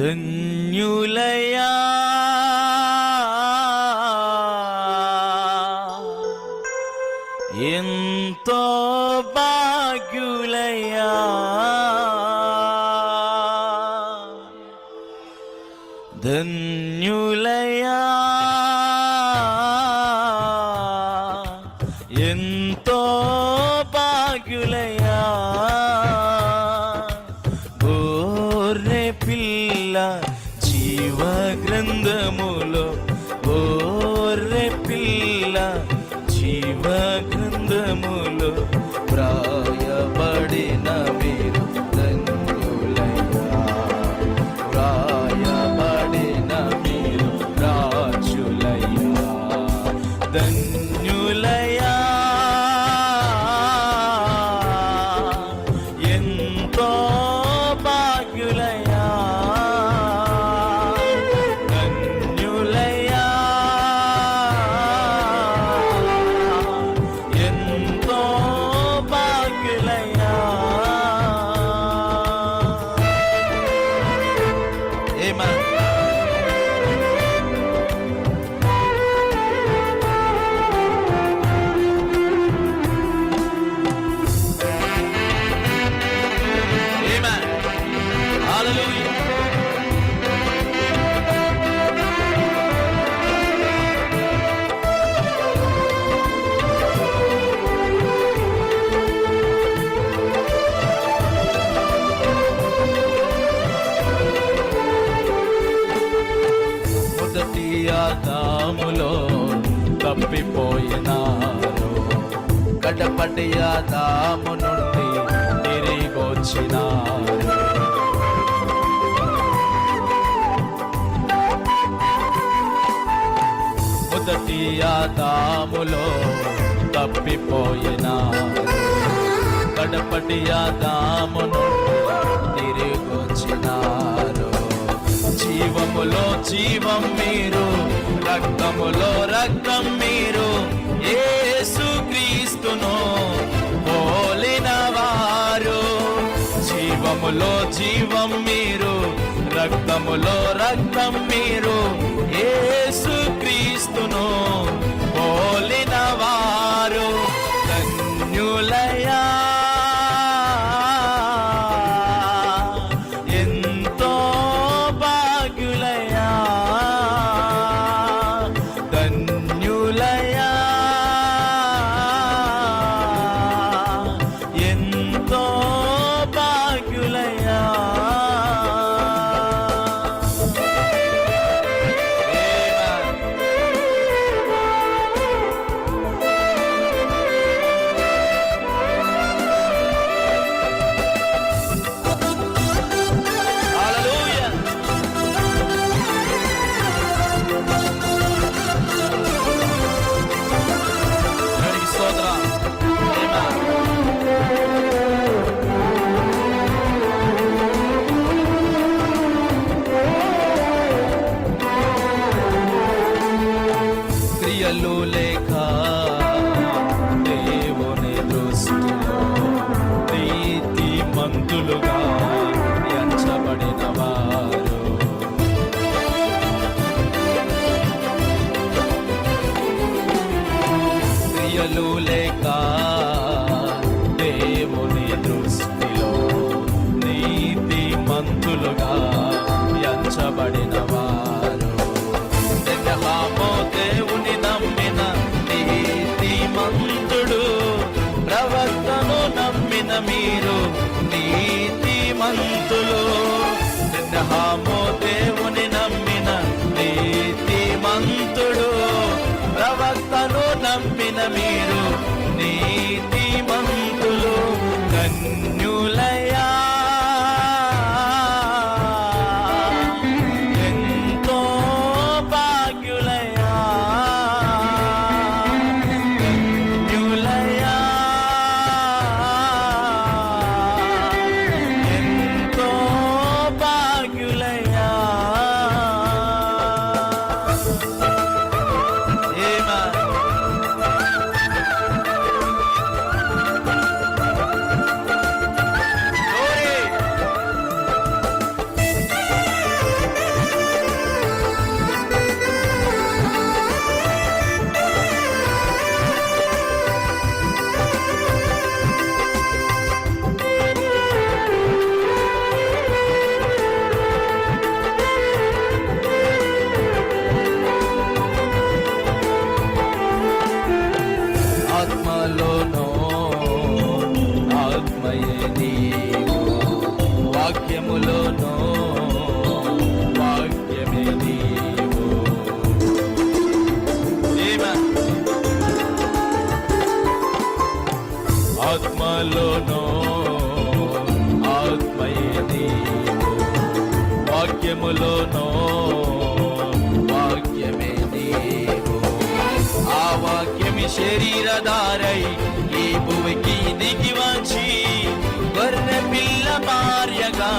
ధన్యులయా ఎంతో భాగ్యులయా ధన్యులయా ఎంతో భాగ్యులయా గోర్రె పిల్ల జీవ గ్రంథములో గోర్రె పిల్ల జీవ కడపటి నుండి తిరిగొచ్చినారు. మొదటి ఆదాములో తప్పిపోయిన కడపటి ఆదాము నుండి తిరిగొచ్చినారు. జీవములో జీవం మీరు రక్తములో రక్తం మీరు క్రీస్తును పోలిన వారు. జీవములో జీవం మీరు రక్తములో రక్తం మీరు ఏసు క్రీస్తును పోలిన వారు. ధన్యులయా లేక దేవుని దృష్టిలో నీతి మంతులుగా ఎంచబడిన వారు. జగహామో దేవుని నమ్మిన నీతి మంతుడు ప్రవక్తను నమ్మిన మీరు నీతి మంతులు జగహామో దేవుని నమ్మిన నీతి మంతుడు ప్రవక్తను నమ్మిన మీరు నీతి లోనో ఆత్మయే నీవు. వాక్యములోనో వాక్యమే నీవు. ఆత్మలోనో ఆత్మయే నీవు. వాక్యములోనో శరీరధారై ఈ భూమికి దిగి వచ్చి వర్ణ పిల్ల భార్యగా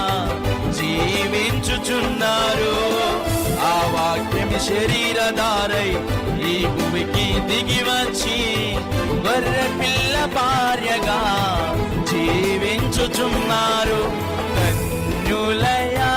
జీవించుచున్నారు. ఆ వాక్యమి శరీరధారై ఈ భూమికి దిగి వచ్చి వర్ణ పిల్ల భార్యగా జీవించుచున్నారు. కన్యులయా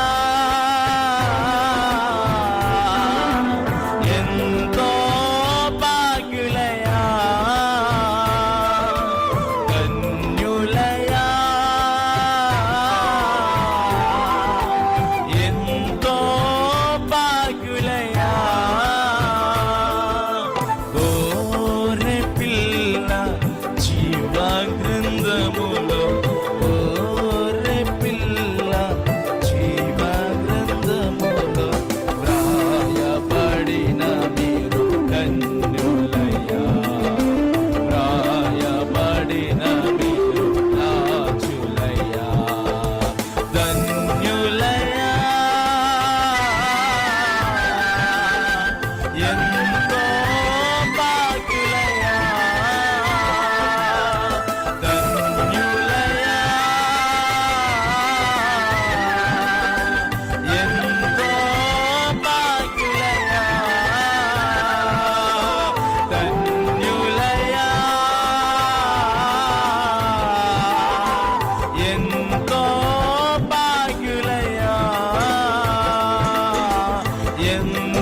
天。